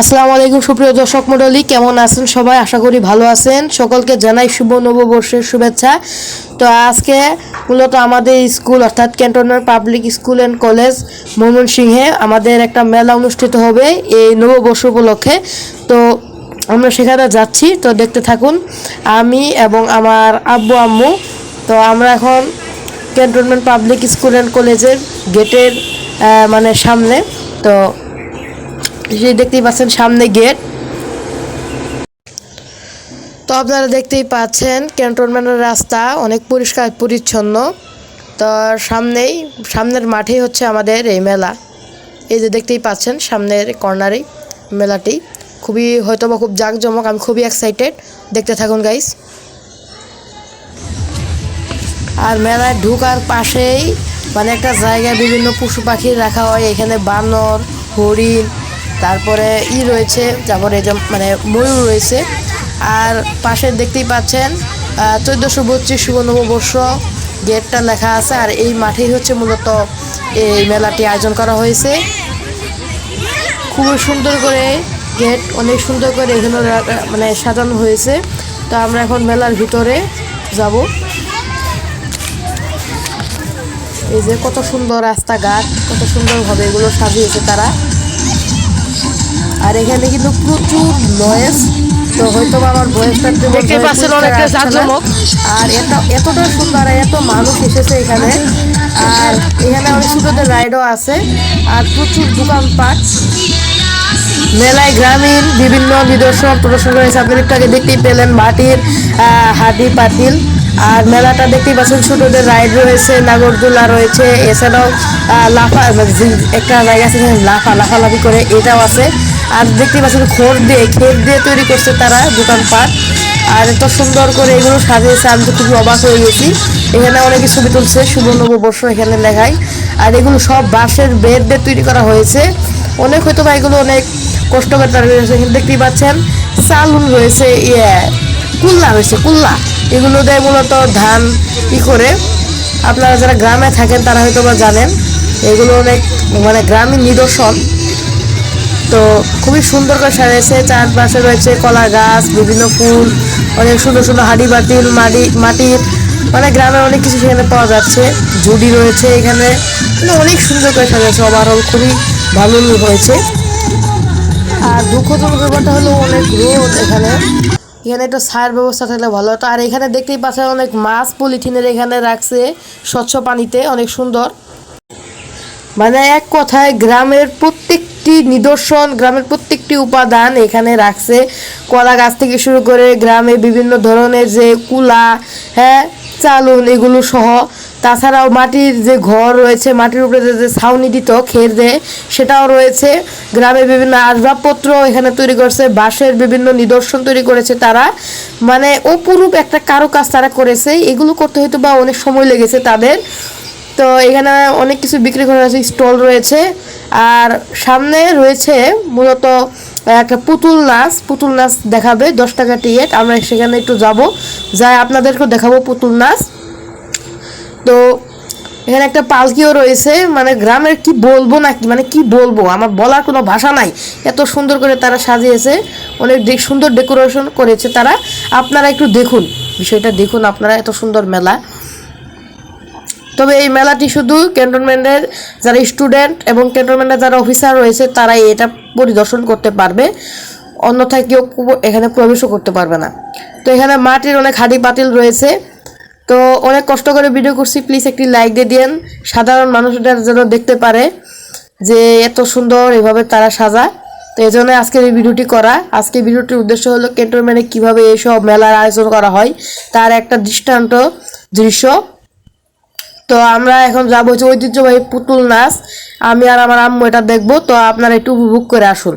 আসসালামু আলাইকুম, সুপ্রিয় দর্শক মণ্ডলী, কেমন আছেন সবাই? আশা করি ভালো আছেন। সকলকে জানাই শুভ নববর্ষের শুভেচ্ছা। তো আজকে মূলত আমাদের স্কুল, অর্থাৎ cantonment public school and college ময়মনসিংহে আমাদের একটা মেলা অনুষ্ঠিত হবে এই নববর্ষ উপলক্ষে। তো আমরা সেখানে যাচ্ছি, তো দেখতে থাকুন। আমি এবং আমার আব্বু, আম্মু, তো আমরা এখন ক্যান্টনমেন্ট পাবলিক স্কুল অ্যান্ড কলেজের গেটের মানে সামনে। তো যে দেখতেই পাচ্ছেন সামনে গেট তো আপনারা দেখতেই পাচ্ছেন ক্যান্টনমেন্টের রাস্তা অনেক পরিষ্কার, পরিচ্ছন্ন। তো সামনেই, সামনের মাঠেই হচ্ছে আমাদের এই মেলা। এই যে দেখতেই পাচ্ছেন সামনের কর্নারেই মেলাটি। খুবই হয়তো বা খুব জাঁকজমক, আমি খুবই এক্সাইটেড দেখতে থাকুন গাইস আর মেলায় ঢুকার পাশেই মানে একটা জায়গায় বিভিন্ন পশু পাখি রাখা হয়। এখানে বানর, হরিণ তারপরে ই রয়েছে তারপরে মানে ময়ূর রয়েছে। আর পাশে দেখতেই পাচ্ছেন চোদ্দোশো বত্রিশ শুভ গেটটা লেখা আছে, আর এই মাঠেই হচ্ছে মূলত এই মেলাটি আয়োজন করা হয়েছে। খুবই সুন্দর করে গেট, অনেক সুন্দর করে এখানে মানে সাজানো হয়েছে। তো আমরা এখন মেলার ভিতরে যাব। এই যে কত সুন্দর রাস্তাঘাট, কত সুন্দরভাবে এগুলো সাজিয়েছে তারা। আর এখানে কিন্তু প্রচুর নয়েজ তো হয়তো আমার অনেকটা আর এত এতটা সুন্দর এত মানুষ এসেছে এখানে। আর এখানে অনেক ছোটদের রাইডও আছে আর প্রচুর দোকানপাট। মেলায় গ্রামীণ বিভিন্ন নিদর্শন প্রদর্শন রয়েছে আপনি একটু আগে দেখতেই পেলেন মাটির আহ, হাঁড়ি পাতিল। আর মেলাটা দেখতেই পাচ্ছেন ছোটদের রাইড রয়েছে নাগরদোলা রয়েছে এছাড়াও লাফা মানে একটা জায়গা আছে লাফা লাফালাফি করে এটাও আছে। আর দেখতে পাচ্ছেন খড় দিয়ে, খের দিয়ে তৈরি করছে তারা দোকানপাট। আর এত সুন্দর করে এগুলো সাজিয়েছে, আমি তো খুবই অবাক হয়ে গেছি। এখানে অনেকে ছবি তুলছে শুভ নববর্ষ এখানে লেখায় আর এগুলো সব বাঁশের বেড দিয়ে তৈরি করা হয়েছে। অনেক হয়তো বা এগুলো অনেক কষ্ট করে রয়েছে। কিন্তু দেখতেই পাচ্ছেন চালুন রয়েছে ইয়ে কুল্লা রয়েছে, কুল্লা। এগুলো দেয় মূলত ধান ই করে। আপনারা যারা গ্রামে থাকেন, তারা হয়তো বা জানেন, এগুলো অনেক মানে গ্রামীণ নিদর্শন। তো খুবই সুন্দর করে সাজিয়েছে চারপাশে রয়েছে কলা গাছ, বিভিন্ন ফুল, অনেক সুন্দর সুন্দর হাঁড়ি বাতিল মাটি মাটির মানে গ্রামের অনেক কিছু সেখানে পাওয়া যাচ্ছে। ঝুড়ি রয়েছে এখানে। মানে অনেক সুন্দর করে সাজিয়েছে ওভারঅল খুবই ভালো হয়েছে। আর দুঃখজনক ব্যাপারটা হলো অনেক রোদ এখানে। এখানে একটা ছায়ার ব্যবস্থা থাকলে ভালো হতো। আর এখানে দেখতেই পাচ্ছেন অনেক মাছ পলিথিনের এখানে রাখছে স্বচ্ছ পানিতে। অনেক সুন্দর। মানে এক কথায় গ্রামের প্রত্যেকটি নিদর্শন, গ্রামের প্রত্যেকটি উপাদান এখানে রাখছে। কলা গাছ থেকে শুরু করে গ্রামে বিভিন্ন ধরনের যে কুলা হ্যাঁ চালুন এগুলো সহ। তাছাড়াও মাটির যে ঘর রয়েছে, মাটির উপরে যে- ছাউনি দিত, খের দেয় সেটাও রয়েছে। গ্রামে বিভিন্ন আসবাবপত্র এখানে তৈরি করছে, বাঁশের বিভিন্ন নিদর্শন তৈরি করেছে তারা। মানে অপরূপ একটা কারুকাজ তারা করেছে। এগুলো করতে হয়তো বা অনেক সময় লেগেছে তাদের। তো এখানে অনেক কিছু বিক্রি করা হয়েছে স্টল রয়েছে। আর সামনে রয়েছে মূলত একটা পুতুল নাচ পুতুল নাচ দেখাবে দশ টাকা টিকিট। আমরা সেখানে একটু যাব, যাই আপনাদেরকেও দেখাবো পুতুল নাচ। তো এখানে একটা পালকিও রয়েছে মানে গ্রামের কি বলব নাকি মানে কি বলব, আমার বলার কোনো ভাষা নাই। এত সুন্দর করে তারা সাজিয়েছে, অনেক সুন্দর ডেকোরেশন করেছে তারা। আপনারা একটু দেখুন, বিষয়টা দেখুন, আপনারা এত সুন্দর মেলা। তবে এই মেলাটি শুধু ক্যান্টনমেন্টের যারা স্টুডেন্ট এবং ক্যান্টনমেন্টের যারা অফিসার রয়েছে, তারাই এটা পরিদর্শন করতে পারবে। অন্যথায় কেউ এখানে প্রবেশও করতে পারবে না। তো এখানে মাটির অনেক হাঁড়ি পাতিল রয়েছে। তো অনেক কষ্ট করে ভিডিও করছি। প্লিজ একটি লাইক দিয়ে দিন সাধারণ মানুষরা যেন দেখতে পারে যে এত সুন্দর এভাবে তারা সাজায়। তো এই জন্য আজকের এই ভিডিওটি করা। আজকে ভিডিওটির উদ্দেশ্য হলো ক্যান্টনমেন্টে কীভাবে এইসব মেলার আয়োজন করা হয়, তার একটা দৃষ্টান্ত দৃশ্য। তো আমরা এখন যাব হচ্ছে ঐতিহ্যবাহী পুতুল নাচ। আমি আর আমার আম্মু এটা দেখব, তো আপনারা একটু উপভোগ করে আসুন।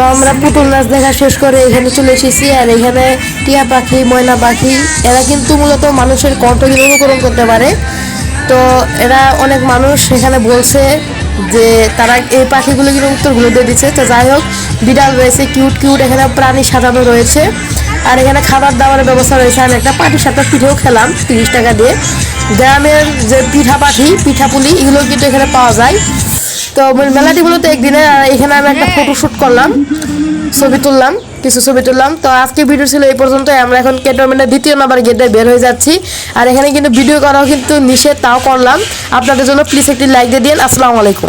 তো আমরা পুতুল নাচ দেখা শেষ করে এখানে চলে এসেছি, আর এখানে টিয়া পাখি, ময়না পাখি, এরা কিন্তু মূলত মানুষের কণ্ঠকে অনুকরণ করতে পারে। তো এরা অনেক মানুষ এখানে বলছে যে তারা এই পাখিগুলো কিন্তু উত্তরগুলো দিয়ে দিচ্ছে। তো যাই হোক, বিড়াল রয়েছে, কিউট কিউট, এখানে প্রাণী সাজানো রয়েছে। আর এখানে খাবার দাবারের ব্যবস্থা রয়েছে। আমি একটা পাটির সাথে পিঠেও খেলাম, তিরিশ টাকা দিয়ে। গ্রামের যে পিঠা পাঠি, পিঠাপুলি এগুলো কিন্তু এখানে পাওয়া যায়। তো মেলাটি মূলত একদিনে আর এখানে আমি একটা ফটো শুট করলাম ছবি তুললাম কিছু ছবি তুললাম। তো আজকে ভিডিও ছিল এই পর্যন্ত আমরা এখন ক্যান্টনমেন্টের দ্বিতীয় নাম্বার গেটে বের হয়ে যাচ্ছি। আর এখানে কিন্তু ভিডিও করাও কিন্তু নিষেধ তাও করলাম। আপনাদের জন্য প্লিজ একটি লাইক দিয়ে দিন আসসালামু আলাইকুম।